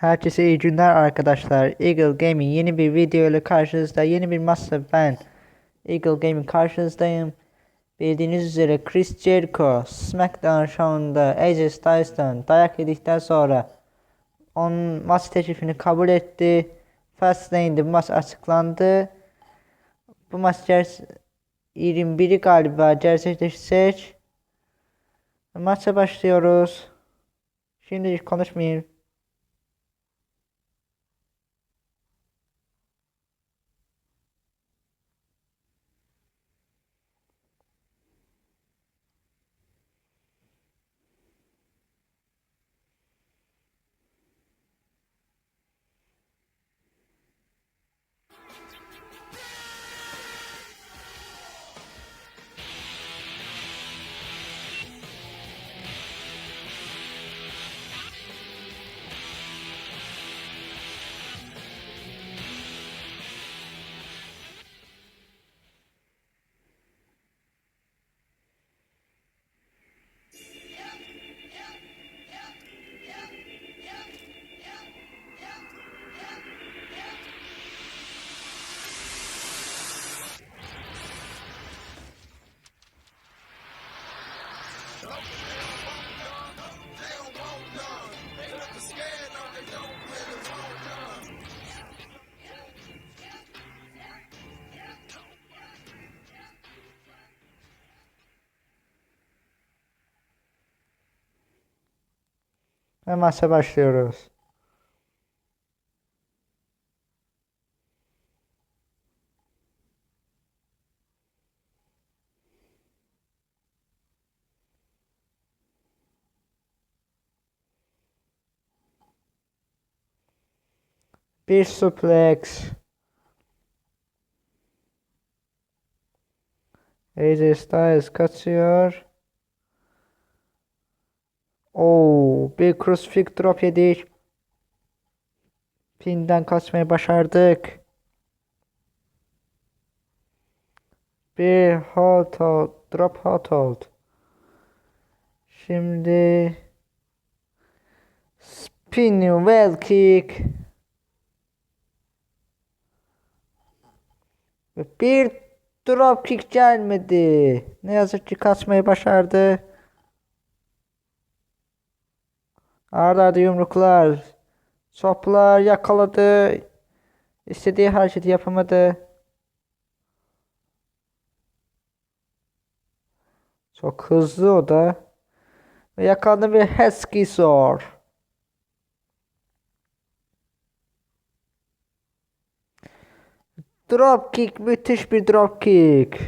Herkese iyi günler arkadaşlar. Eagle Gaming yeni bir video ile karşınızda. Yeni bir maçla ben Eagle Gaming karşınızdayım. Bildiğiniz üzere Chris Jericho SmackDown şovunda AJ Styles'tan dayak yedikten sonra onun maç teklifini kabul etti. Fastlane'de bu maç açıklandı. Bu maç ger- 21'i galiba gerçekleşecek. Maça başlıyoruz. Şimdi konuşmayayım. Ve maça başlıyoruz. Bir suplex. AJ Styles kaçıyor. Oo, bir crucifix drop yedik. Pinden kaçmayı başardık. Bir hot hold, drop hot hold. Şimdi spinning well kick. Bir drop kick gelmedi. Ne yazık ki kaçmayı başardı. Arda arda yumruklar. Soplar yakaladı. İstediği hareketi yapamadı. Çok hızlı o da. Ve yakaladı bir Husky zor. Drop kick müthiş bir drop kick.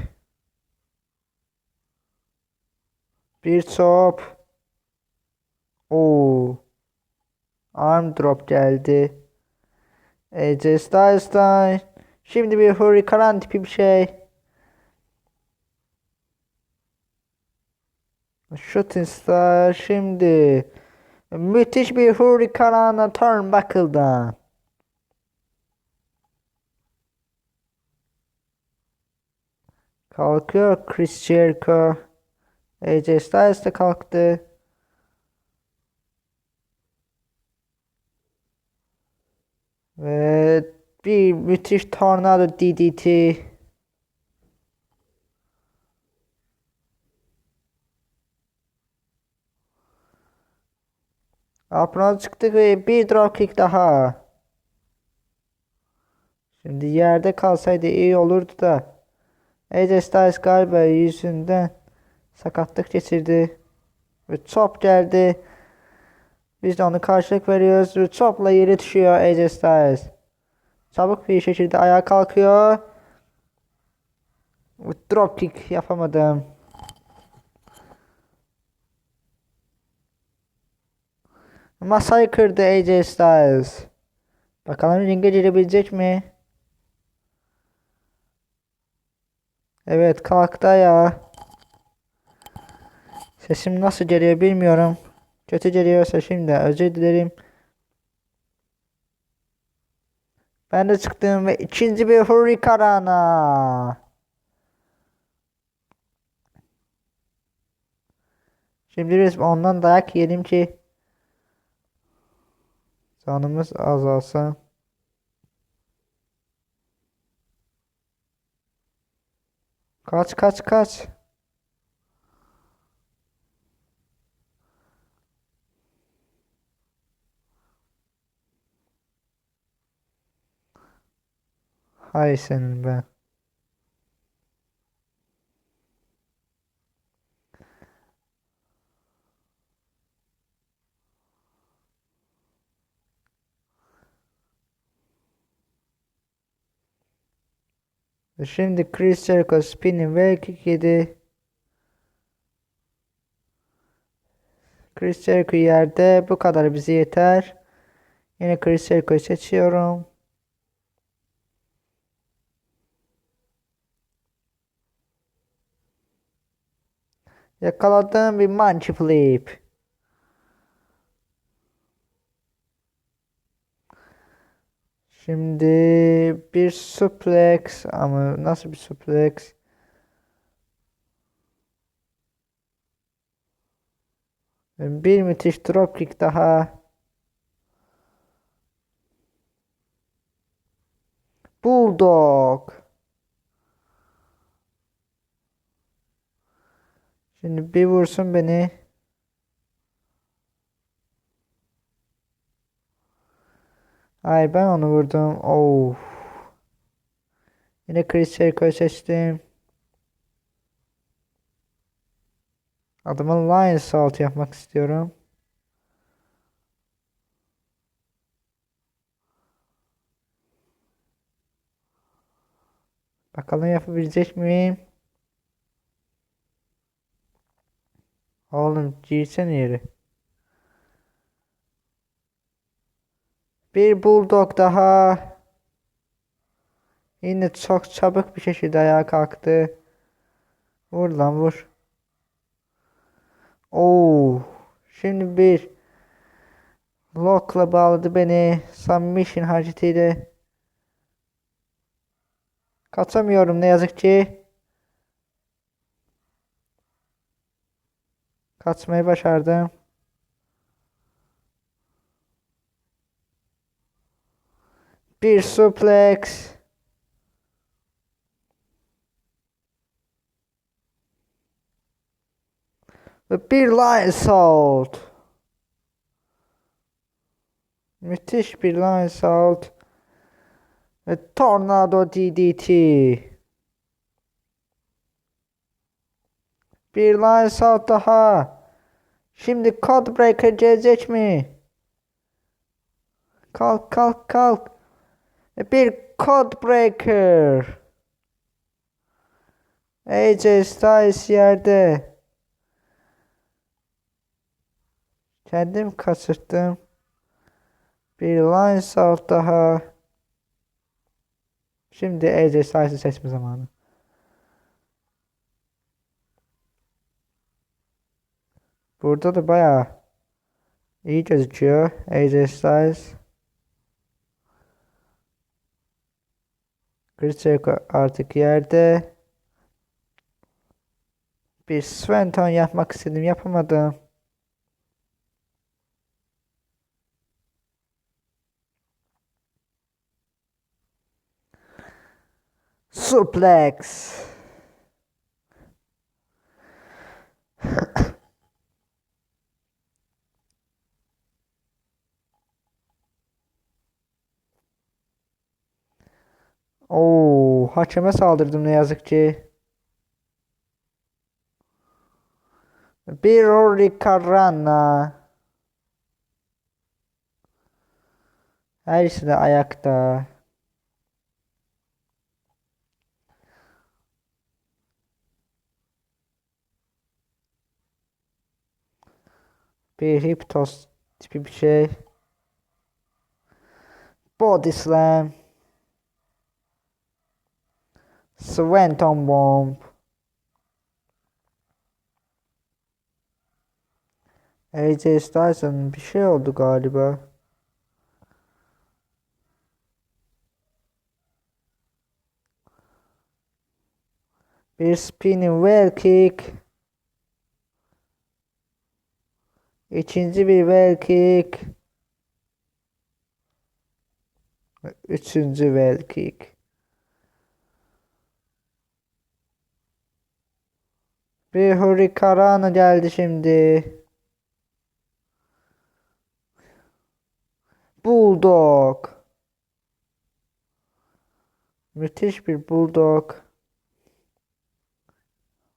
Bir top. Oo. Arm drop geldi. AJ Styles'tan. Şimdi bir Hurricane tipi bir şey. Shooting Star şimdi. Müthiş bir Hurricane Turnbuckle'dan. Kalkıyor Chris Jericho. AJ Styles de kalktı. Ve bir müthiş tornado DDT. Apron çıktı ve bir dropkick daha. Şimdi yerde kalsaydı iyi olurdu da. AJ Styles galiba yüzünden sakatlık geçirdi. Ve top geldi. Biz de onu karşılık veriyoruz ve topla yere düşüyor AJ Styles. Çabuk bir şekilde ayağa kalkıyor. Drop kick yapamadım. Masayı kırdı AJ Styles. Bakalım ringe girebilecek mi? Evet kalktı ya. Sesim nasıl geliyor bilmiyorum. Kötü geliyorsa şimdi özür dilerim. Ben de çıktım ve ikinci bir Hurrican'a. Şimdi biz ondan dayak yiyelim ki Canımız azalsın. Kaç kaç kaç. Hay senin be. Şimdi Chris Jericho spinning ve kick yedi. Chris Jericho yerde. Bu kadar bize yeter. Yine Chris Jericho'yu seçiyorum. Yakaladığım bir manchi flip. Şimdi bir suplex ama nasıl bir suplex? Bir müthiş dropkick daha. Bulldog. Şimdi bir vursun beni. Ay ben onu vurdum. Oh. Yine Chris Jericho'yu seçtim. Adama Lion Salt yapmak istiyorum. Bakalım yapabilecek miyim? Oğlum girsene yeri. Bir bulldog daha. Yine çok çabuk bir şekilde ayağa kalktı. Vur lan vur. Oo. Şimdi bir lockla bağladı beni. Submission hareketiyle. Kaçamıyorum ne yazık ki. Kaçmayı başardım. Bir suplex. Ve bir lion salt. Müthiş bir lion salt. Ve tornado DDT. Bir lion salt daha. Şimdi Codebreaker gelecek mi? Kalk kalk kalk. Ve bir Codebreaker. AJ Styles yerde. Kendim kaçırttım. Bir line salt daha. Şimdi AJ Styles'ı seçme zamanı. Burada da bayağı iyi gözüküyor AJ Styles. Chris Jericho artık yerde. Bir Sventon yapmak istedim yapamadım. Suplex. Oo, hakeme saldırdım ne yazık ki. Bir Rory Carrana. Her ikisi de ayakta. Bir hip toss tipi bir şey. Body slam. Swanton bomb. AJ Styles'ın bir şey oldu galiba. Bir spinning well kick. İkinci bir well kick. Üçüncü bel kick. Bir hurricanrana geldi şimdi. Bulldog. Müthiş bir bulldog.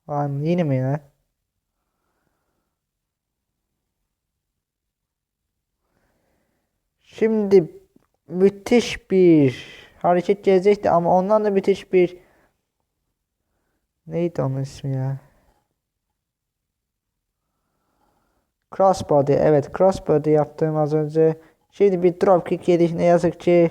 Lan yine mi ya? Şimdi müthiş bir hareket gelecekti ama ondan da müthiş bir neydi onun ismi ya? Crossbody evet crossbody yaptım az önce. Şimdi bir dropkick yedik ne yazık ki.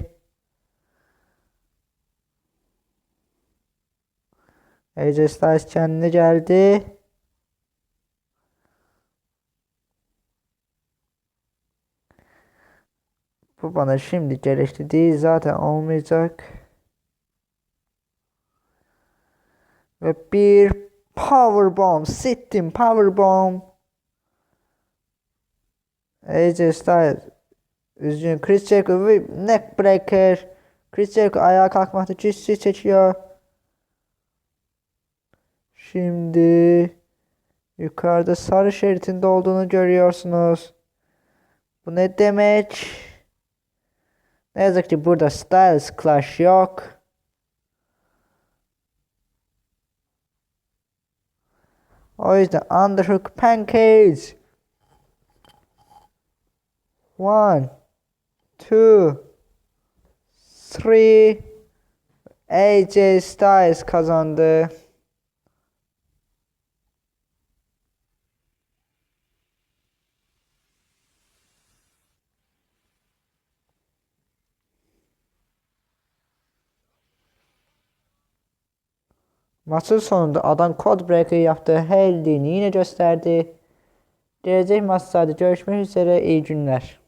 AJ Styles kendine geldi. Bu bana şimdi gerekli değil zaten olmayacak. Ve bir powerbomb sittim powerbomb. AJ Styles üzgün Chris Jericho ve neckbreaker. Chris Jericho ayağa kalkmakta güçlük çekiyor. Şimdi yukarıda sarı şeritinde olduğunu görüyorsunuz. Bu ne demek? Ne yazık ki burada Styles Clash yok. O yüzden Underhook Pancakes. One, two, three. AJ Styles kazandı. Maçın sonunda adam Codebreaker yaptığı her yine gösterdi. Gelecek maçlarda görüşmek üzere iyi günler.